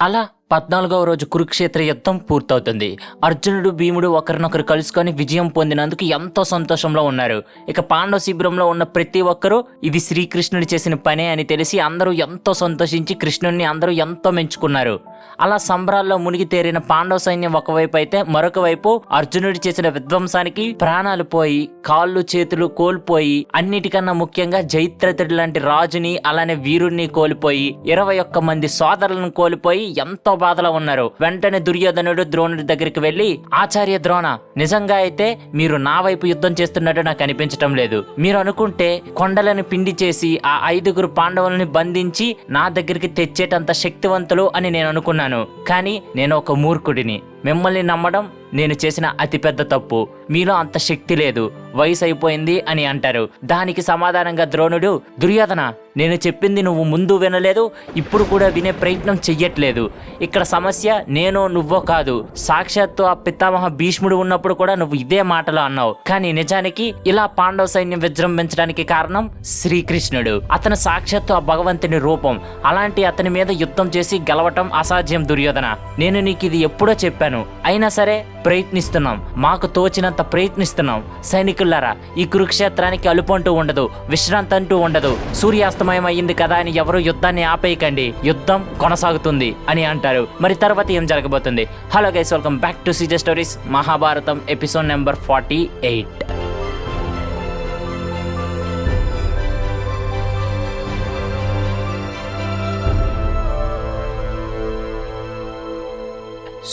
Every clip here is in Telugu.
అలా పద్నాలుగవ రోజు కురుక్షేత్ర యుద్ధం పూర్తవుతుంది. అర్జునుడు భీముడు ఒకరినొకరు కలుసుకొని విజయం పొందినందుకు ఎంతో సంతోషంలో ఉన్నారు. ఇక పాండవ శిబిరంలో ఉన్న ప్రతి ఒక్కరూ ఇది శ్రీకృష్ణుడు చేసిన పనే అని తెలిసి అందరూ ఎంతో సంతోషించి కృష్ణుడిని అందరూ ఎంతో మెచ్చుకున్నారు. అలా సంబరాల్లో మునిగి తేరిన పాండవ సైన్యం ఒకవైపు అయితే మరొక వైపు అర్జునుడు చేసిన విధ్వంసానికి ప్రాణాలు పోయి కాళ్ళు చేతులు కోల్పోయి అన్నిటికన్నా ముఖ్యంగా జైత్రతుడు లాంటి రాజుని అలానే వీరుణ్ణి కోల్పోయి ఇరవై ఒక్క మంది సోదరులను కోల్పోయి ఎంతో బాధలో ఉన్నారు. వెంటనే దుర్యోధనుడు ద్రోణుడి దగ్గరికి వెళ్ళి ఆచార్య ద్రోణ నిజంగా అయితే మీరు నా వైపు యుద్ధం చేస్తున్నట్టు నాకు అనిపించటం లేదు. మీరు అనుకుంటే కొండలను పిండి చేసి ఆ ఐదుగురు పాండవులను బంధించి నా దగ్గరికి తెచ్చేటంత శక్తివంతులు అని నేను అనుకున్నాను. కానీ నేను ఒక మూర్ఖుడిని. మిమ్మల్ని నమ్మడం నేను చేసిన అతిపెద్ద తప్పు. మీలో అంత శక్తి లేదు వయసు అయిపోయింది అని అంటారు. దానికి సమాధానంగా ద్రోణుడు దుర్యోధన నేను చెప్పింది నువ్వు ముందు వినలేదు ఇప్పుడు కూడా వినే ప్రయత్నం చెయ్యట్లేదు. ఇక్కడ సమస్య నేను నువ్వో కాదు. సాక్షాత్తు ఆ పితామహ భీష్ముడు ఉన్నప్పుడు కూడా నువ్వు ఇదే మాటలు అన్నావు. కానీ నిజానికి ఇలా పాండవ సైన్యం విజృంభించడానికి కారణం శ్రీకృష్ణుడు. అతను సాక్షాత్తు ఆ భగవంతుని రూపం. అలాంటి అతని మీద యుద్ధం చేసి గెలవటం అసాధ్యం దుర్యోధన. నేను నీకు ఇది ఎప్పుడో చెప్పాను. అయినా సరే ప్రయత్నిస్తున్నాం. మాకు తోచినంత ప్రయత్నిస్తున్నాం. సైనికులారా ఈ కురుక్షేత్రానికి అలుపు అంటూ ఉండదు విశ్రాంతి అంటూ ఉండదు. సూర్యాస్తమయం అయ్యింది కదా అని ఎవరు యుద్ధాన్ని ఆపేయకండి. యుద్ధం కొనసాగుతుంది అని అంటారు. మరి తర్వాత ఏం జరగబోతుంది? Hello guys welcome back to CJ stories Mahabharatam episode number forty eight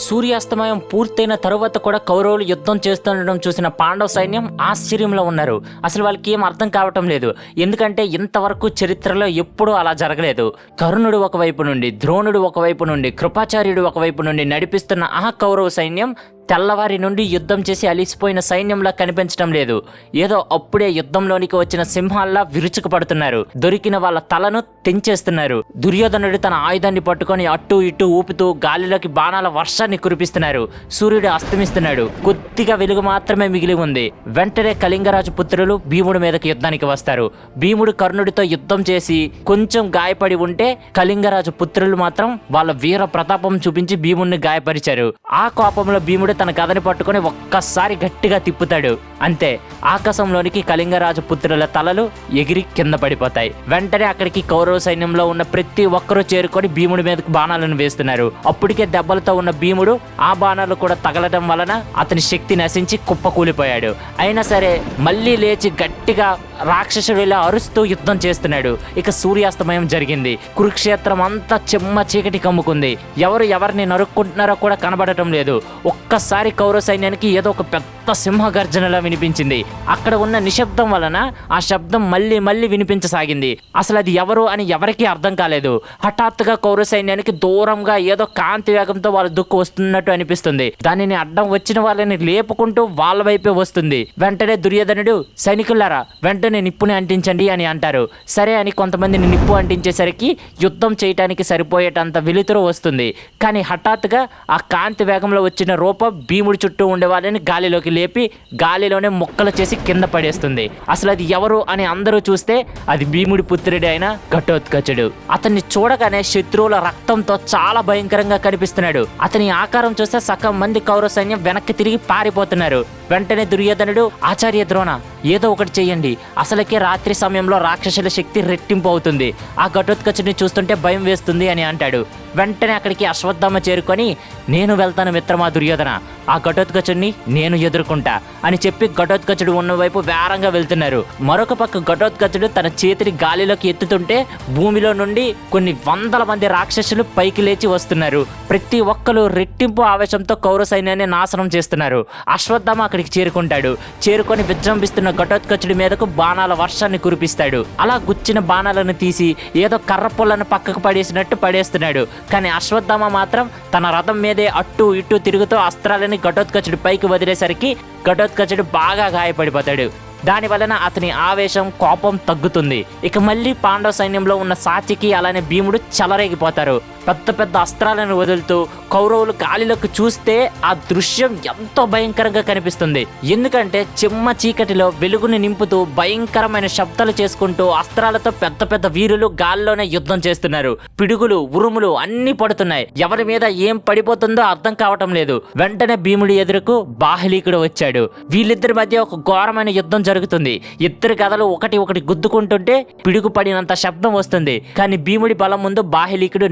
సూర్యాస్తమయం పూర్తయిన తరువాత కూడా కౌరవులు యుద్ధం చేస్తుండడం చూసిన పాండవ సైన్యం ఆశ్చర్యంలో ఉన్నారు. అసలు వాళ్ళకి ఏం అర్థం కావటం లేదు. ఎందుకంటే ఇంతవరకు చరిత్రలో ఎప్పుడూ అలా జరగలేదు. కరుణుడు ఒకవైపు నుండి ద్రోణుడు ఒకవైపు నుండి కృపాచార్యుడు ఒకవైపు నుండి నడిపిస్తున్న ఆ కౌరవ సైన్యం తెల్లవారి నుండి యుద్ధం చేసి అలిసిపోయిన సైన్యంలా కనిపించడం లేదు. ఏదో అప్పుడే యుద్ధంలోనికి వచ్చిన సింహాల్లా విరుచుకుపడుతున్నారు. దొరికిన వాళ్ళ తలను తెంచేస్తున్నారు. దుర్యోధనుడు తన ఆయుధాన్ని పట్టుకొని అటు ఇటు ఊపుతూ గాలిలోకి బాణాల వర్షాన్ని కురిపిస్తున్నారు. సూర్యుడు అస్తమిస్తున్నాడు. కొద్దిగా వెలుగు మాత్రమే మిగిలి ఉంది. వెంటనే కళింగరాజు పుత్రులు భీముడి మీదకి యుద్ధానికి వస్తారు. భీముడు కర్ణుడితో యుద్ధం చేసి కొంచెం గాయపడి ఉంటే కళింగరాజు పుత్రులు మాత్రం వాళ్ళ వీర ప్రతాపం చూపించి భీముడిని గాయపరిచారు. ఆ కోపంలో భీముడు తన కథని పట్టుకొని ఒక్కసారి గట్టిగా తిప్పుతాడు. అంతే ఆకాశంలోనికి కళింగరాజు పుత్రుల తలలు ఎగిరి కింద పడిపోతాయి. వెంటనే అక్కడికి కౌరవ సైన్యంలో ఉన్న ప్రతి ఒక్కరూ చేరుకొని భీముడి మీదకు బాణాలను వేస్తున్నారు. అప్పటికే దెబ్బలతో ఉన్న భీముడు ఆ బాణాలు కూడా తగలటం వలన అతని శక్తి నశించి కుప్పకూలిపోయాడు. అయినా సరే మళ్ళీ లేచి గట్టిగా రాక్షసుడిలా అరుస్తూ యుద్ధం చేస్తున్నాడు. ఇక సూర్యాస్తమయం జరిగింది. కురుక్షేత్రం అంతా చెమ్మ చీకటి కమ్ముకుంది. ఎవరు ఎవరిని నరుక్కుంటున్నారో కూడా కనబడటం లేదు. ఒక్కసారి కౌరవ సైన్యానికి ఏదో ఒక పెద్ద సింహ గర్జనలా వినిపించింది. అక్కడ ఉన్న నిశ్శబ్దం వలన ఆ శబ్దం మళ్ళీ మళ్ళీ వినిపించసాగింది. అసలు అది ఎవరు అని ఎవరికీ అర్థం కాలేదు. హఠాత్తుగా కౌరవ సైన్యానికి దూరంగా ఏదో కాంతి వేగంతో వాళ్ళ దుక్కు వస్తున్నట్టు అనిపిస్తుంది. దానిని అడ్డం వచ్చిన వాళ్ళని లేపుకుంటూ వాళ్ళ వైపే వస్తుంది. వెంటనే దుర్యోధనుడు సైనికులారా వెంటనే నిప్పుని అంటించండి అని అంటారు. సరే అని కొంతమందిని నిప్పు అంటించేసరికి యుద్ధం చేయటానికి సరిపోయేటంత వెలుతురు వస్తుంది. కానీ హఠాత్తుగా ఆ కాంతి వేగంలో వచ్చిన రూపం భీముడి చుట్టూ ఉండే వాళ్ళని గాలిలోకి లేపి గాలిలోనే ముక్కలు చేసి కింద పడేస్తుంది. అసలు అది ఎవరు అని అందరూ చూస్తే అది భీముడి పుత్రుడి అయిన ఘటోత్కచుడు. అతన్ని చూడగానే శత్రువుల రక్తంతో చాలా భయంకరంగా కనిపిస్తున్నాడు. అతని ఆకారం చూస్తే సగం మంది కౌరవ సైన్యం వెనక్కి తిరిగి పారిపోతున్నారు. వెంటనే దుర్యోధనుడు ఆచార్య ద్రోణ ఏదో ఒకటి చేయండి అసలకే రాత్రి సమయంలో రాక్షసుల శక్తి రెట్టింపు అవుతుంది. ఆ ఘటోత్కచుడిని చూస్తుంటే భయం వేస్తుంది అని అంటాడు. వెంటనే అక్కడికి అశ్వత్థామ చేరుకొని నేను వెళ్తాను మిత్రమా దుర్యోధన ఆ ఘటోత్కచుడిని నేను ఎదుర్కొంటా అని చెప్పి ఘటోత్కచుడు ఉన్న వైపు వేరంగా వెళ్తున్నారు. మరొక పక్క ఘటోత్కచుడు తన చేతిని గాలిలోకి ఎత్తుతుంటే భూమిలో నుండి కొన్ని వందల మంది రాక్షసులు పైకి లేచి వస్తున్నారు. ప్రతి ఒక్కరు రెట్టింపు ఆవేశంతో కౌర సైన్యాన్ని నాశనం చేస్తున్నారు. అశ్వత్థామ అక్కడికి చేరుకుంటాడు. చేరుకొని విజృంభిస్తున్న ఘటోత్కచుడి మీదకు బాణాల వర్షాన్ని కురిపిస్తాడు. అలా గుచ్చిన బాణాలను తీసి ఏదో కర్ర పుల్లను పక్కకు పడేసినట్టు పడేస్తున్నాడు. కానీ అశ్వత్థామ మాత్రం తన రథం మీదే అటు ఇటు తిరుగుతూ అస్త్రాలని ఘటోత్కచుడి పైకి వదిలేసరికి ఘటోత్కచుడు బాగా గాయపడిపోతాడు. దాని వలన అతని ఆవేశం కోపం తగ్గుతుంది. ఇక మళ్ళీ పాండవ సైన్యంలో ఉన్న సాచికి అలానే భీముడు చెలరేగిపోతారు. పెద్ద పెద్ద అస్త్రాలను వదులుతూ కౌరవులు గాలిలోకి చూస్తే ఆ దృశ్యం ఎంతో భయంకరంగా కనిపిస్తుంది. ఎందుకంటే చిమ్మ చీకటిలో వెలుగుని నింపుతూ భయంకరమైన శబ్దాలు చేసుకుంటూ అస్త్రాలతో పెద్ద పెద్ద వీరులు గాల్లోనే యుద్ధం చేస్తున్నారు. పిడుగులు ఉరుములు అన్ని పడుతున్నాయి. ఎవరి మీద ఏం పడిపోతుందో అర్థం కావటం లేదు. వెంటనే భీముడి ఎదురుకు బాహ్లీకుడు వచ్చాడు. వీళ్ళిద్దరి మధ్య ఒక ఘోరమైన యుద్ధం జరుగుతుంది. ఇద్దరు కథలు ఒకటి ఒకటి గుద్దుకుంటుంటే పిడుగు పడినంత శబ్దం వస్తుంది. కానీ భీముడి బలం ముందు బాహ్లీకుడు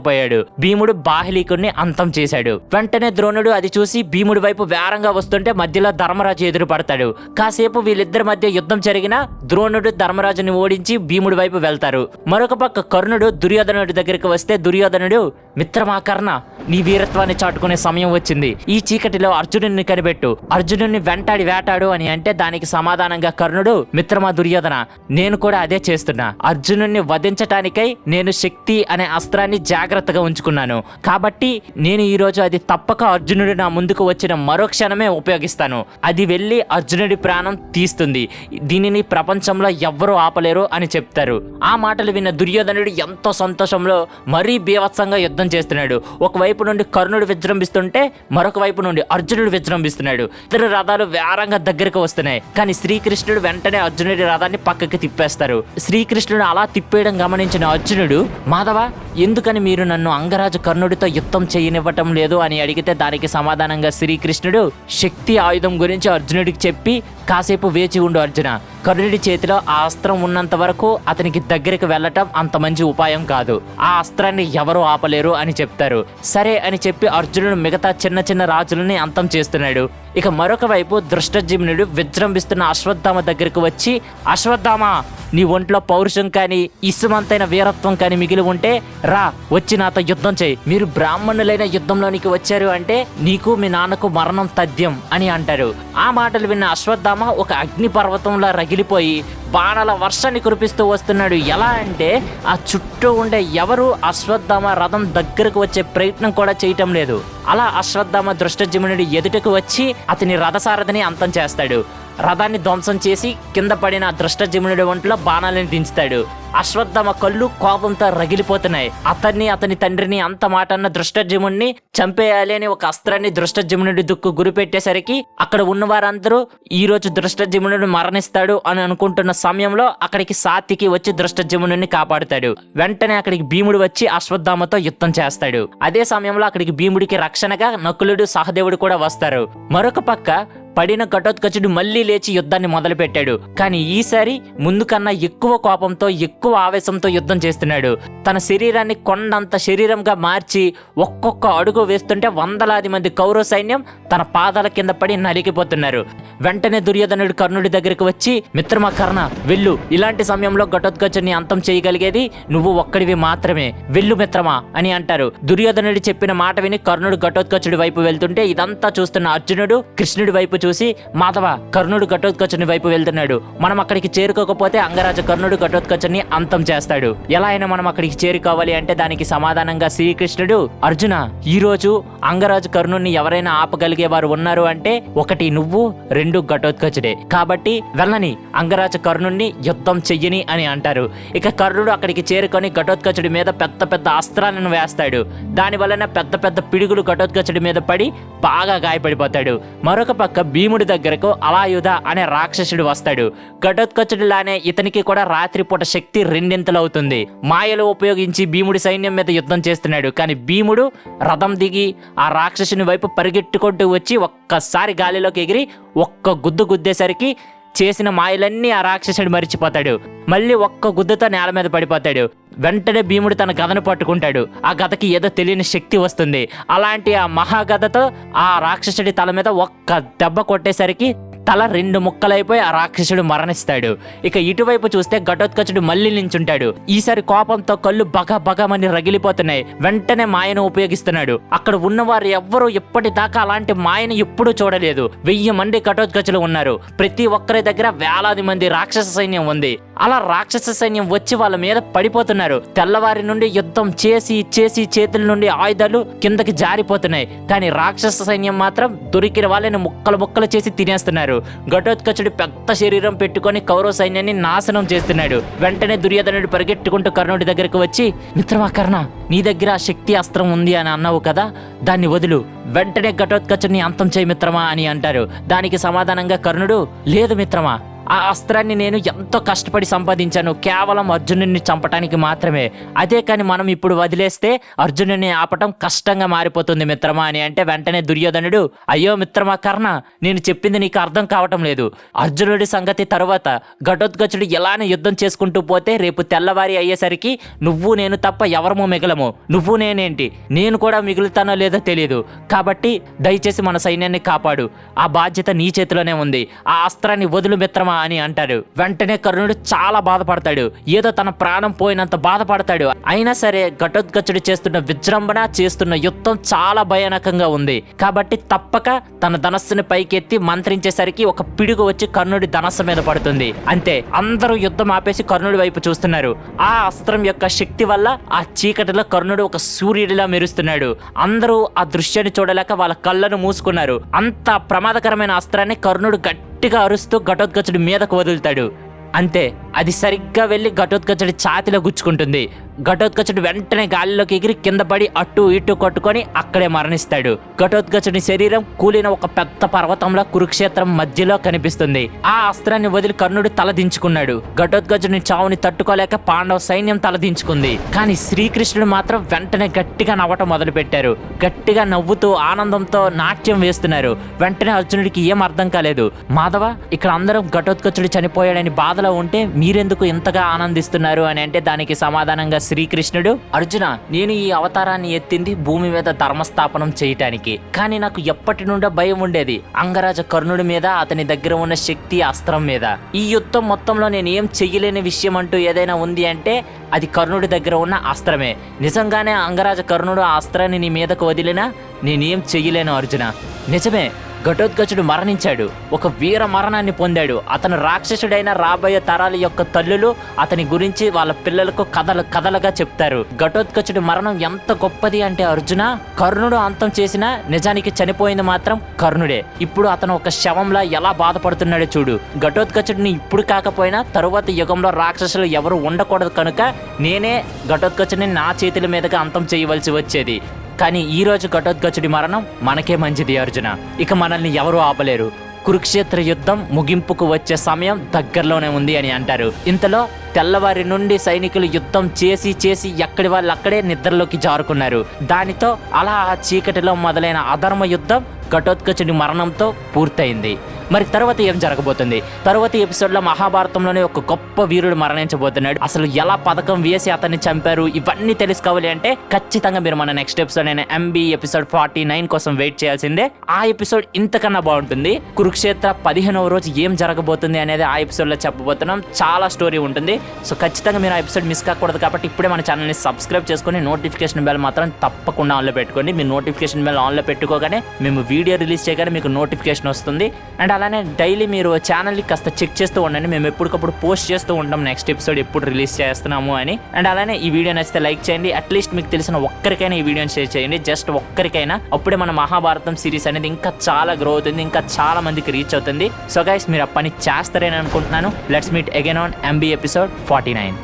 నిలవలేకపోయాడు భీముడు బాహ్లీకుడిని అంతం చేశాడు. వెంటనే ద్రోణుడు అది చూసి భీముడి వైపు వేరంగా వస్తుంటే మధ్యలో ధర్మరాజు ఎదురు పడతాడు కాసేపు వీళ్ళిద్దరి మధ్య యుద్ధం జరిగినా ద్రోణుడు ధర్మరాజుని ఓడించి భీముడి వైపు వెళ్తారు. మరొక పక్క కర్ణుడు దుర్యోధనుడి దగ్గరికి వస్తే దుర్యోధనుడు మిత్రమా కర్ణ నీ వీరత్వాన్ని చాటుకునే సమయం వచ్చింది. ఈ చీకటిలో అర్జునుడిని కనిపెట్టు. అర్జునుడిని వెంటాడి వేటాడు అని అంటే దానికి సమాధానంగా కర్ణుడు మిత్రమా దుర్యోధన నేను కూడా అదే చేస్తున్నా. అర్జునుడిని వధించటానికై నేను శక్తి అనే అస్త్రాన్ని జాగ్రత్తగా ఉంచుకున్నాను. కాబట్టి నేను ఈరోజు అది తప్పక అర్జునుడు నా ముందుకు వచ్చిన మరో క్షణమే ఉపయోగిస్తాను. అది వెళ్ళి అర్జునుడి ప్రాణం తీస్తుంది. దీనిని ప్రపంచంలో ఎవ్వరూ ఆపలేరు అని చెప్తారు. ఆ మాటలు విన్న దుర్యోధనుడు ఎంతో సంతోషంలో మరీ బీభత్సంగా యుద్ధం చేస్తున్నాడు. ఒకవైపు నుండి కర్ణుడు విజృంభిస్తుంటే మరొక వైపు నుండి అర్జునుడు విజృంభిస్తున్నాడు. ఇద్దరు రథాలు వేరంగా దగ్గరకు వస్తున్నాయి. కానీ శ్రీకృష్ణుడు వెంటనే అర్జునుడి రథాన్ని పక్కకి తిప్పేస్తారు. శ్రీకృష్ణుడు అలా తిప్పేయడం గమనించిన అర్జునుడు మాధవ ఎందుకని మీరు నన్ను అంగరాజు కర్ణుడితో యుద్ధం చేయనివ్వటం లేదు అని అడిగితే దానికి సమాధానంగా శ్రీకృష్ణుడు శక్తి ఆయుధం గురించి అర్జునుడికి చెప్పి కాసేపు వేచి ఉండు అర్జున. కర్ణుడి చేతిలో ఆ అస్త్రం ఉన్నంత వరకు అతనికి దగ్గరికి వెళ్ళటం అంత మంచి ఉపాయం కాదు. ఆ అస్త్రాన్ని ఎవరూ ఆపలేరు అని చెప్తారు. సరే అని చెప్పి అర్జునుడు మిగతా చిన్న చిన్న రాజులని అంతం చేస్తున్నాడు. ఇక మరొక వైపు దృష్టజిమ్నుడు విజృంభిస్తున్న అశ్వత్థామ దగ్గరకు వచ్చి అశ్వత్థామ నీ ఒంట్లో పౌరుషం కానీ ఇసుమంతైన వీరత్వం కానీ మిగిలి ఉంటే రా వచ్చి నాతో యుద్ధం చేయి. మీరు బ్రాహ్మణులైన యుద్ధంలోనికి వచ్చారు అంటే నీకు మీ నాన్నకు మరణం తథ్యం అని అంటారు. ఆ మాటలు విన్న అశ్వత్థామ ఒక అగ్ని పర్వతంలా రగిలిపోయి బాణాల వర్షాన్ని కురిపిస్తూ వస్తున్నాడు. ఎలా అంటే ఆ చుట్టూ ఉండే ఎవరు అశ్వత్థామ రథం దగ్గరకు వచ్చే ప్రయత్నం కూడా చేయటం లేదు. అలా అశ్వత్థామ దృష్టజిమునుడి ఎదుటకు వచ్చి అతని రథసారథిని అంతం చేస్తాడు. రథాన్ని ధ్వంసం చేసి కింద పడిన దృష్టజిమునుడి ఒంట్లో బాణాలను దించుతాడు. అశ్వత్థమ కళ్ళు కోపంతో రగిలిపోతున్నాయి. అతన్ని అతని తండ్రిని అంత మాట అన్న దృష్టజిముడిని చంపేయాలి అని ఒక అస్త్రాన్ని దృష్టజిమునుడి దుక్కు గురిపెట్టేసరికి అక్కడ ఉన్న వారందరూ ఈ రోజు దృష్టజిమునుడు మరణిస్తాడు అని అనుకుంటున్న సమయంలో అక్కడికి సాత్తికి వచ్చి దృష్టజిమునుడిని కాపాడుతాడు. వెంటనే అక్కడికి భీముడు వచ్చి అశ్వత్థామతో యుద్ధం చేస్తాడు. అదే సమయంలో అక్కడికి భీముడికి రక్షణగా నకులుడు సహదేవుడు కూడా వస్తారు. మరొక పక్క పడిన ఘటోత్కచుడు మళ్ళీ లేచి యుద్ధాన్ని మొదలుపెట్టాడు. కానీ ఈసారి ముందు కన్నా ఎక్కువ కోపంతో ఎక్కువ ఆవేశంతో యుద్ధం చేస్తున్నాడు. తన శరీరాన్ని కొండంత శరీరంగా మార్చి ఒక్కొక్క అడుగు వేస్తుంటే వందలాది మంది కౌరవ సైన్యం తన పాదాల కింద పడి నలిగిపోతున్నారు. వెంటనే దుర్యోధనుడు కర్ణుడి దగ్గరికి వచ్చి మిత్రమా కర్ణ వెళ్ళు. ఇలాంటి సమయంలో ఘటోత్కచుని అంతం చేయగలిగేది నువ్వు ఒక్కడివి మాత్రమే. వెళ్ళు మిత్రమా అని అంటారు. దుర్యోధనుడు చెప్పిన మాట విని కర్ణుడు ఘటోత్కచుడి వైపు వెళ్తుంటే ఇదంతా చూస్తున్న అర్జునుడు కృష్ణుడి వైపు చూసి మాధవ కర్ణుడు ఘటోత్కచుని వైపు వెళ్తున్నాడు. మనం అక్కడికి చేరుకోకపోతే అంగరాజు కర్ణుడు ఘటోత్కచుని అంతం చేస్తాడు. ఎలా అయినా మనం అక్కడికి చేరుకోవాలి అంటే దానికి సమాధానంగా శ్రీకృష్ణుడు అర్జున ఈ రోజు అంగరాజు కర్ణుడిని ఎవరైనా ఆపగలిగే వారు ఉన్నారు అంటే ఒకటి నువ్వు రెండు ఘటోత్కచుడే. కాబట్టి వెళ్ళని అంగరాజు కర్ణుడిని యుద్ధం చెయ్యని అని అంటారు. ఇక కర్ణుడు అక్కడికి చేరుకొని ఘటోత్కచుడి మీద పెద్ద పెద్ద అస్త్రాలను వేస్తాడు. దాని వలన పెద్ద పెద్ద పిడుగులు ఘటోత్కచుడి మీద పడి బాగా గాయపడిపోతాడు. మరొక పక్క భీముడి దగ్గరకు అలాయుధ అనే రాక్షసుడు వస్తాడు. ఘటోత్కచుడిలానే ఇతనికి కూడా రాత్రిపూట శక్తి రెండింతలవుతుంది. మాయలు ఉపయోగించి భీముడి సైన్యం మీద యుద్ధం చేస్తున్నాడు. కానీ భీముడు రథం దిగి ఆ రాక్షసుని వైపు పరిగెట్టుకుంటూ వచ్చి ఒక్కసారి గాలిలోకి ఎగిరి ఒక్క గుద్దు గుద్దేసరికి చేసిన మాయలన్నీ ఆ రాక్షసుడు మరిచిపోతాడు. మళ్ళీ ఒక్క గుద్దుతో నేల మీద పడిపోతాడు. వెంటనే భీముడు తన గదను పట్టుకుంటాడు. ఆ గదకి ఏదో తెలియని శక్తి వస్తుంది. అలాంటి ఆ మహాగదతో ఆ రాక్షసుడి తల మీద ఒక్క దెబ్బ కొట్టేసరికి తల రెండు ముక్కలైపోయి ఆ రాక్షసుడు మరణిస్తాడు. ఇక ఇటువైపు చూస్తే ఘటోత్కచుడు మళ్ళీ నించుంటాడు. ఈసారి కోపంతో కళ్ళు బగ బగమని రగిలిపోతున్నాయి. వెంటనే మాయను ఉపయోగిస్తున్నాడు. అక్కడ ఉన్నవారు ఎవ్వరూ ఇప్పటిదాకా అలాంటి మాయను ఎప్పుడూ చూడలేదు. వెయ్యి మంది ఘటోత్కచులు ఉన్నారు. ప్రతి ఒక్కరి దగ్గర వేలాది మంది రాక్షస సైన్యం ఉంది. అలా రాక్షస సైన్యం వచ్చి వాళ్ళ మీద పడిపోతున్నారు. తెల్లవారి నుండి యుద్ధం చేసి చేసి చేతుల నుండి ఆయుధాలు కిందకి జారిపోతున్నాయి. కానీ రాక్షస సైన్యం మాత్రం దొరికిన వాళ్ళని ముక్కలు ముక్కలు చేసి తినేస్తున్నారు. ఘటోత్కచుడు పెద్ద శరీరం పెట్టుకొని కౌరవ సైన్యాన్ని నాశనం చేస్తున్నాడు. వెంటనే దుర్యోధనుడు పరిగెట్టుకుంటూ కర్ణుడి దగ్గరకు వచ్చి మిత్రమా కర్ణ నీ దగ్గర శక్తి అస్త్రం ఉంది అని అన్నావు కదా దాన్ని వదులు. వెంటనే ఘటోత్కచుడిని అంతం చేయి మిత్రమా అని అంటారు. దానికి సమాధానంగా కర్ణుడు లేదు మిత్రమా ఆ అస్త్రాన్ని నేను ఎంతో కష్టపడి సంపాదించాను. కేవలం అర్జునుడిని చంపటానికి మాత్రమే. అదే కానీ మనం ఇప్పుడు వదిలేస్తే అర్జునుడిని ఆపటం కష్టంగా మారిపోతుంది మిత్రమా అని అంటే వెంటనే దుర్యోధనుడు అయ్యో మిత్రమా కర్ణ నేను చెప్పింది నీకు అర్థం కావటం లేదు. అర్జునుడి సంగతి తరువాత ఘటోత్కచుడు ఎలానే యుద్ధం చేసుకుంటూ పోతే రేపు తెల్లవారి అయ్యేసరికి నువ్వు నేను తప్ప ఎవరమూ మిగలము. నువ్వు నేనేంటి? నేను కూడా మిగులుతానో లేదో తెలియదు కాబట్టి దయచేసి మన సైన్యాన్ని కాపాడు. ఆ బాధ్యత నీ చేతిలోనే ఉంది. ఆ అస్త్రాన్ని వదులు మిత్రమా అని అంటాడు. వెంటనే కర్ణుడు చాలా బాధపడతాడు. ఏదో తన ప్రాణం పోయినంత బాధపడతాడు. అయినా సరే ఘటోత్కచుడు చేస్తున్న విజృంభణ చేస్తున్న యుద్ధం చాలా భయానకంగా ఉంది. కాబట్టి తప్పక తన ధనస్సుని పైకెత్తి మంత్రించేసరికి ఒక పిడుగు వచ్చి కర్ణుడి ధనస్సు మీద పడుతుంది. అంతే. అందరూ యుద్ధం ఆపేసి కర్ణుడి వైపు చూస్తున్నారు. ఆ అస్త్రం యొక్క శక్తి వల్ల ఆ చీకటిలో కర్ణుడు ఒక సూర్యుడిలా మెరుస్తున్నాడు. అందరూ ఆ దృశ్యాన్ని చూడలేక వాళ్ళ కళ్ళను మూసుకున్నారు. అంత ప్రమాదకరమైన అస్త్రాన్ని కర్ణుడు గట్టి గట్టిగా అరుస్తూ ఘటోత్కచుడు మీదకు వదులుతాడు. అంతే. అది సరిగ్గా వెళ్ళి ఘటోత్కచుడి ఛాతిలో గుచ్చుకుంటుంది. ఘటోత్కచుడు వెంటనే గాలిలోకి ఎగిరి కింద పడి అటు ఇటు కొట్టుకొని అక్కడే మరణిస్తాడు. ఘటోత్కచుడి శరీరం కూలిన ఒక పెద్ద పర్వతంలో కురుక్షేత్రం మధ్యలో కనిపిస్తుంది. ఆ అస్త్రాన్ని వదిలి కర్ణుడు తలదించుకున్నాడు ఘటోత్కచుడిని చావుని తట్టుకోలేక పాండవ సైన్యం తలదించుకుంది కానీ శ్రీకృష్ణుడు మాత్రం వెంటనే గట్టిగా నవ్వటం మొదలుపెట్టారు. గట్టిగా నవ్వుతూ ఆనందంతో నాట్యం వేస్తున్నారు. వెంటనే అర్జునుడికి ఏం అర్థం కాలేదు. మాధవ ఇక్కడ అందరం ఘటోత్కచుడు చనిపోయాడని బాధలో ఉంటే మీరెందుకు ఇంతగా ఆనందిస్తున్నారు అని అంటే దానికి సమాధానంగా శ్రీకృష్ణుడు అర్జున నేను ఈ అవతారాన్ని ఎత్తింది భూమి మీద ధర్మస్థాపనం చేయటానికి. కానీ నాకు ఎప్పటి నుండో భయం ఉండేది. అంగరాజ కర్ణుడి మీద అతని దగ్గర ఉన్న శక్తి అస్త్రం మీద. ఈ యుద్ధం మొత్తంలో నేను ఏం చెయ్యలేని విషయం అంటూ ఏదైనా ఉంది అంటే అది కర్ణుడి దగ్గర ఉన్న అస్త్రమే. నిజంగానే అంగరాజ కర్ణుడు ఆ అస్త్రాన్ని నీ మీదకు వదిలినా నేనేం చెయ్యలేను అర్జున. నిజమే ఘటోత్కచుడు మరణించాడు. ఒక వీర మరణాన్ని పొందాడు. అతను రాక్షసుడైన రాబోయే తరాల యొక్క తల్లులు అతని గురించి వాళ్ళ పిల్లలకు కథలు కథలుగా చెప్తారు. ఘటోత్కచుడి మరణం ఎంత గొప్పది అంటే అర్జున కర్ణుడు అంతం చేసినా నిజానికి చనిపోయింది మాత్రం కర్ణుడే. ఇప్పుడు అతను ఒక శవంలా ఎలా బాధపడుతున్నాడో చూడు. ఘటోత్కచుడిని ఇప్పుడు కాకపోయినా తరువాత యుగంలో రాక్షసులు ఎవరు ఉండకూడదు కనుక నేనే ఘటోత్కచుడిని నా చేతుల మీదుగా అంతం చేయవలసి వచ్చేది. కానీ ఈ రోజు ఘటోత్కచుడి మరణం మనకే మంచిది అర్జున. ఇక మనల్ని ఎవరూ ఆపలేరు. కురుక్షేత్ర యుద్ధం ముగింపుకు వచ్చే సమయం దగ్గరలోనే ఉంది అని అంటారు. ఇంతలో తెల్లవారి నుండి సైనికులు యుద్ధం చేసి చేసి ఎక్కడి వాళ్ళు అక్కడే నిద్రలోకి జారుకున్నారు. దానితో అలా ఆ చీకటిలో మొదలైన అధర్మ యుద్ధం ఘటోత్కచుడి మరణంతో పూర్తయింది. మరి తర్వాత ఏం జరగబోతుంది? తర్వాత ఎపిసోడ్లో మహాభారతంలోనే ఒక గొప్ప వీరుడు మరణించబోతున్నాడు. అసలు ఎలా పథకం వేసి అతన్ని చంపారు? ఇవన్నీ తెలుసుకోవాలి అంటే ఖచ్చితంగా మీరు మన నెక్స్ట్ ఎపిసోడ్ అయిన ఎంబీ ఎపిసోడ్ ఫార్టీ నైన్ కోసం వెయిట్ చేయాల్సిందే. ఆ ఎపిసోడ్ ఇంతకన్నా బాగుంటుంది. కురుక్షేత్ర పదిహేనవ రోజు ఏం జరగబోతుంది అనేది ఆ ఎపిసోడ్లో చెప్పబోతున్నాం. చాలా స్టోరీ ఉంటుంది. సో ఖచ్చితంగా మీరు ఆ ఎపిసోడ్ మిస్ కాకూడదు కాబట్టి ఇప్పుడే మన ఛానల్ని సబ్స్క్రైబ్ చేసుకొని నోటిఫికేషన్ బెల్ మాత్రం తప్పకుండా ఆన్లో పెట్టుకోండి. మీ నోటిఫికేషన్ బెల్ ఆన్లో పెట్టుకోగానే మేము వీడియో రిలీజ్ చేయగానే మీకు నోటిఫికేషన్ వస్తుంది. అండ్ అలానే డైలీ మీరు ఛానల్ని కాస్త చెక్ చేస్తూ ఉండండి. మేము ఎప్పటికప్పుడు పోస్ట్ చేస్తూ ఉంటాం. నెక్స్ట్ ఎపిసోడ్ ఎప్పుడు రిలీజ్ చేస్తున్నాము అని. అండ్ అలానే ఈ వీడియో నచ్చితే లైక్ చేయండి. అట్లీస్ట్ మీకు తెలిసిన ఒక్కరికైనా ఈ వీడియోని షేర్ చేయండి. జస్ట్ ఒక్కరికైనా. అప్పుడే మన మహాభారతం సిరీస్ అనేది ఇంకా చాలా గ్రో అవుతుంది. ఇంకా చాలా మందికి రీచ్ అవుతుంది. సో గైస్ మీరు ఆ పని చేస్తారని అనుకుంటున్నాను. Let's meet again on MB episode forty nine